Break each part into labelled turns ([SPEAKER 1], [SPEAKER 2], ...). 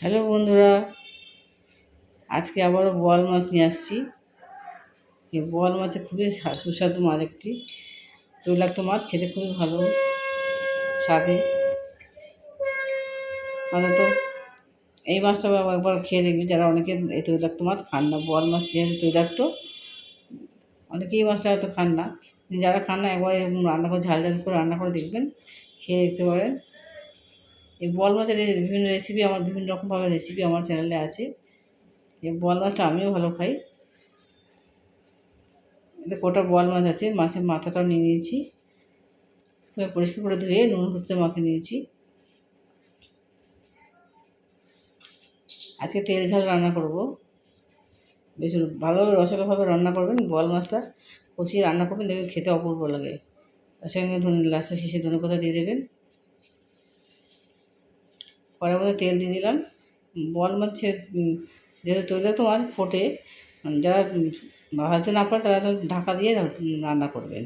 [SPEAKER 1] Hello বন্ধুরা, আজকে আবারও বোয়াল মাছ নিয়ে আসছি। এই বোয়াল মাছে খুবই সুস্বাদু মাছ একটি। তৈলাক্ত মাছ খেতে খুবই ভালো স্বাদে। অন্তত এই মাছটা একবার খেয়ে দেখবি যারা অনেকে এই তৈলাক্ত মাছ খান না। বোয়াল মাছ যেহেতু তৈলাক্ত, অনেকেই মাছটা হয়তো খান না। যারা খান না, একবার রান্না করে, ঝাল ঝাল করে রান্না করে দেখবেন, খেয়ে দেখতে পারেন। এই বোয়াল মাছের বিভিন্ন রেসিপি আমার বিভিন্ন রকমভাবে রেসিপি আমার চ্যানেলে আছে। এই বোয়াল মাছটা আমিও ভালো খাই। এতে কটা বোয়াল মাছ আছে, মাছের মাথাটাও নিয়ে নিয়েছি। সবাই পরিষ্কার করে ধুয়ে নুন হচ্ছে মাখে নিয়েছি। আজকে তেল ঝাল রান্না করব। বেশ ভালোভাবে রসালোভাবে রান্না করবেন বোয়াল মাছটা কষিয়ে রান্না করবেন, দেখবেন খেতে অপূর্ব লাগে। তার সঙ্গে ধনে, লাস্টের শেষে ধনে পাতা দিয়ে দেবেন। কড়ার মধ্যে তেল দিয়ে দিলাম। বল মাছে যেহেতু তৈলাক্ত মাছ ফোটে যারা ভাজতে না পারে তারা তো ঢাকা দিয়ে রান্না করবেন।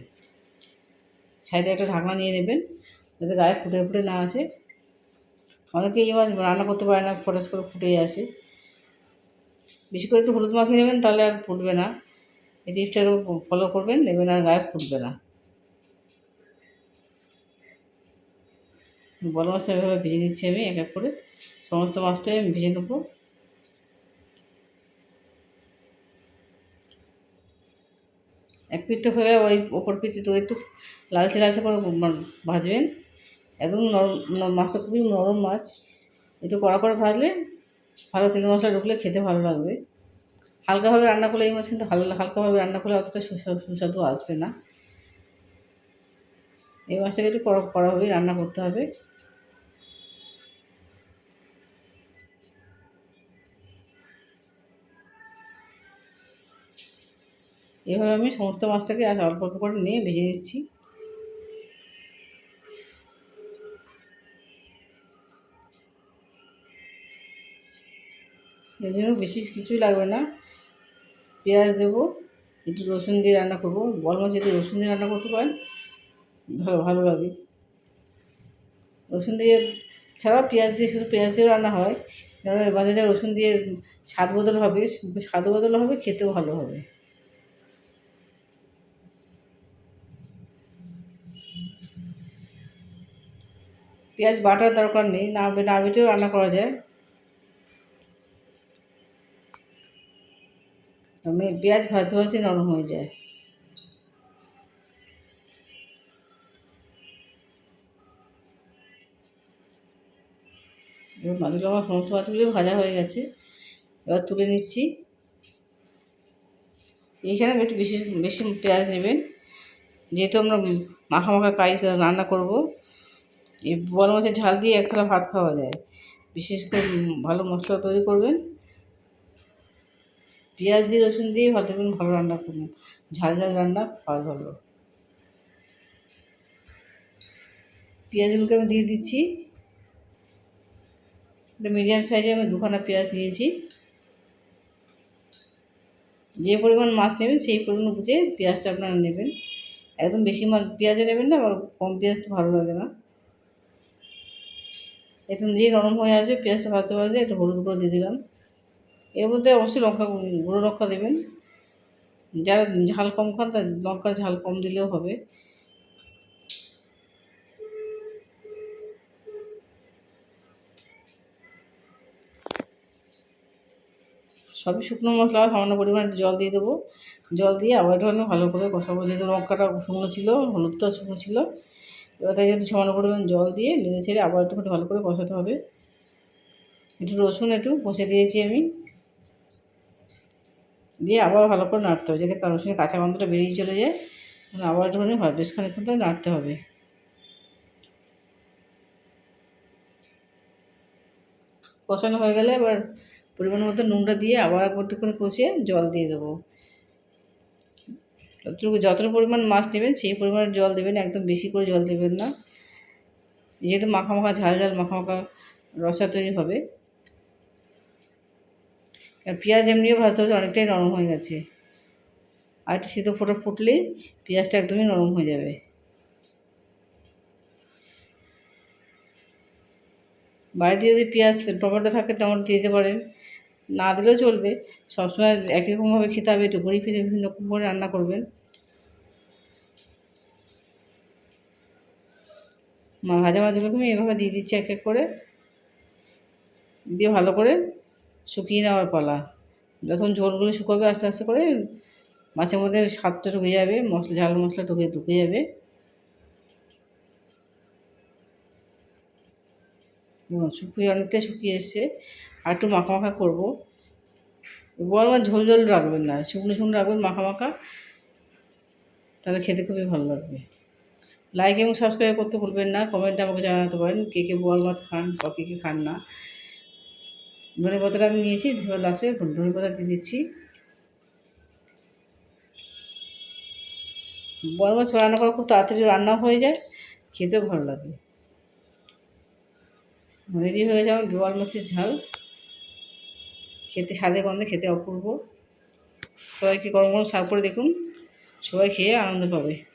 [SPEAKER 1] সাইডে একটা ঢাকনা নিয়ে নেবেন, যাতে গায়ে ফুটে ফুটে না আসে। অনেকে এই মাছ রান্না করতে পারে না, ফটাস করে ফুটেই আসে। বেশি করে একটু হলুদ মাখিয়ে নেবেন, তাহলে আর ফুটবে না। এই টিপসটা ফলো করবেন, দেখবেন আর গায়ে ফুটবে না। বড় মাছটা এভাবে ভেজে দিচ্ছি আমি এক এক করে। সমস্ত মাছটাই আমি ভেজে নেব। এক পিঠটা হয়ে ওই ওপর পিঠটা একটু লালচে লালচে করে ভাজবেন। একদম নরম মাছটা খুবই নরম মাছ। একটু কড়া করে ভাজলে ভালো তেল মশলা ঢুকলে খেতে ভালো লাগবে। হালকাভাবে রান্না করলে এই মাছ কিন্তু হালকা হালকাভাবে রান্না করলে অতটা সুস্বাদু আসবে না। এই মাছটাকে একটু কড়া কড়াভাবেই রান্না করতে হবে। এভাবে আমি সমস্ত মাছটাকে আজ অল্প অল্প করে নিয়ে ভেজে নিচ্ছি। এর জন্য বেশি কিছুই লাগবে না। পেঁয়াজ দেবো, একটু রসুন দিয়ে রান্না করব। বল মাছ যদি রসুন দিয়ে রান্না করতে পারেন। ভালো লাগে রসুন দিয়ে ছাড়া পেঁয়াজ দিয়ে শুধু পেঁয়াজ দিয়ে রান্না হয় যেমন বাজারে রসুন দিয়ে স্বাদ বদল হবে, স্বাদ বদল হবে, খেতেও ভালো হবে। পেঁয়াজ বাটার দরকার নেই, না না বেটেও রান্না করা যায়। আমি পেঁয়াজ ভাজতে ভাজতে নরম হয়ে যায়। মাছগুলো আমার সমস্ত মাছগুলো ভাজা হয়ে গেছে। এবার তুলে নিচ্ছি। এইখানে একটু বেশি বেশি পেঁয়াজ নেবেন। যেহেতু আমরা মাখা মাখা কারিতে রান্না করব। এই বড় মাছের ঝাল দিয়ে এক থালা ভাত খাওয়া যায়। বিশেষ করে ভালো মশলা তৈরি করবেন। পেঁয়াজ দিয়ে, রসুন দিয়ে ভালো দেখবেন ভালো রান্না করবেন ঝাল ঝাল রান্না খাওয়া ভালো। পেঁয়াজগুলোকে আমি দিয়ে দিচ্ছি। একটা মিডিয়াম সাইজে আমি দুখানা পেঁয়াজ নিয়েছি। যে পরিমাণ মাছ নেবেন, সেই পরিমাণ বুঝে পেঁয়াজটা আপনারা নেবেন। একদম বেশি মাছ, পেঁয়াজও নেবেন না, আবার কম পেঁয়াজ তো ভালো লাগে না। একদম দিয়ে নরম হয়ে আসবে পেঁয়াজটা ভাজতে ভাজতে একটু হলুদ গুঁড়ো দিয়ে দিলাম। এর মধ্যে অবশ্যই লঙ্কা গুঁড়ো লঙ্কা দেবেন। যারা ঝাল কম খান তার লঙ্কার ঝাল কম দিলেও হবে। শুকনো মশলা, সামান্য পরিমাণে জল দিয়ে দেবো। জল দিয়ে আবার একটু ভালো করে কষাবো, যেহেতু লঙ্কাটা শুকনো ছিল, হলুদটা শুকনো ছিল। এবার তাই একটু সামান্য পরিমাণ জল দিয়ে নেড়ে ছেড়ে আবার একটুখানি ভালো করে কষাতে হবে। একটু রসুন একটু কষে দিয়েছি আমি। দিয়ে আবার ভালো করে নাড়তে হবে, যাতে রসুনের কাঁচা গন্ধটা বেরিয়ে চলে যায়। আবার একটুখানি বেশ খানিক্ষণ নাড়তে হবে। কষানো হয়ে গেলে এবার পরিমাণ মতো নুনটা দিয়ে আবার একটুখানি কষিয়ে জল দিয়ে দেবো। যতটুকু, যতটা পরিমাণ মাছ নেবেন, সেই পরিমাণে জল দেবেন, একদম বেশি করে জল দেবেন না। যেহেতু মাখা মাখা ঝাল ঝাল মাখা মাখা রসা তৈরি হবে। আর পেঁয়াজ এমনিও ভাজতে ভাজতে অনেকটাই নরম হয়ে গেছে। আর একটু সিদ্ধ ফোটা ফুটলেই পেঁয়াজটা একদমই নরম হয়ে যাবে। বাড়িতে যদি পেঁয়াজ, টমেটো থাকে, টমেটো দিয়ে দিতে পারেন। না দিলেও চলবে। সবসময় একই রকমভাবে খেতে হবে, একটু ঘুরিয়ে ফিরে বিভিন্ন রকম করে রান্না করবেন। মা ভাজা মাছগুলোকে আমি এভাবে দিয়ে দিচ্ছি এক এক করে। দিয়ে ভালো করে শুকিয়ে নেওয়ার পালা। যখন ঝোলগুলো শুকোবে আস্তে আস্তে করে মাছের মধ্যে স্বাদটা ঢুকে যাবে, মশলা, ঝাল মশলা ঢুকে ঢুকে যাবে। শুকিয়ে অনেকটা শুকিয়ে এসছে। আর একটু মাখা মাখা করব। মাছ ঝোল ঝোল রাখবেন না, শুকনো শুকনো রাখবেন, মাখা মাখা। তাহলে খেতে খুবই ভালো লাগবে। লাইক এবং সাবস্ক্রাইব করতে ভুলবেন না কমেন্টে আমাকে জানাতে পারেন কে কে বোয়াল মাছ খান বা কে কে খান না। ধনে পাতাটা আমি নিয়েছি, এবার লাস্টে ধনে পাতা দিয়ে দিচ্ছি। বোয়াল মাছ রান্না করা খুব তাড়াতাড়ি রান্না হয়ে যায়, খেতেও ভালো লাগে। রেডি হয়ে যাবে বোয়াল মাছের ঝাল। খেতে স্বাদে গন্ধে খেতে অপূর্ব। সবাইকে গরম গরম সার্ভ করে দেখুন। সবাই খেয়ে আনন্দ পাবে।